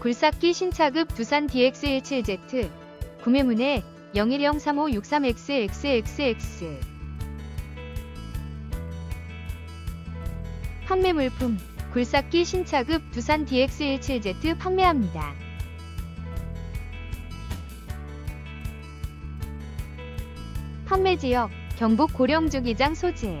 굴삭기 신차급 두산 DX17Z 구매문의 0103563633XX 판매 물품 굴삭기 신차급 두산 DX17Z 판매합니다. 판매 지역 경북 고령주기장 소재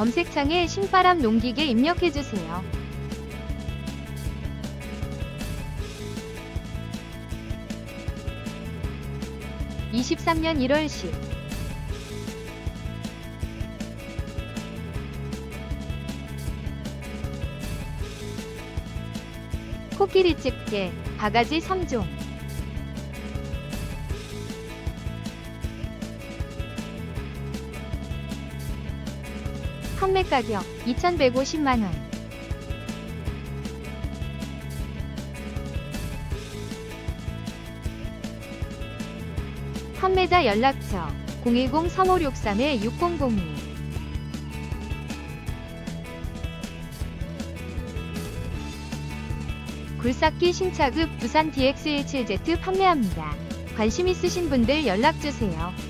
검색창에 신바람 농기계 입력해주세요. (23년 1월 10) 코끼리 집게 바가지 3종 판매 가격 2,150만 원 판매자 연락처 010-3563-6002 굴삭기 신차급 부산 DX17Z 판매합니다. 관심 있으신 분들 연락주세요.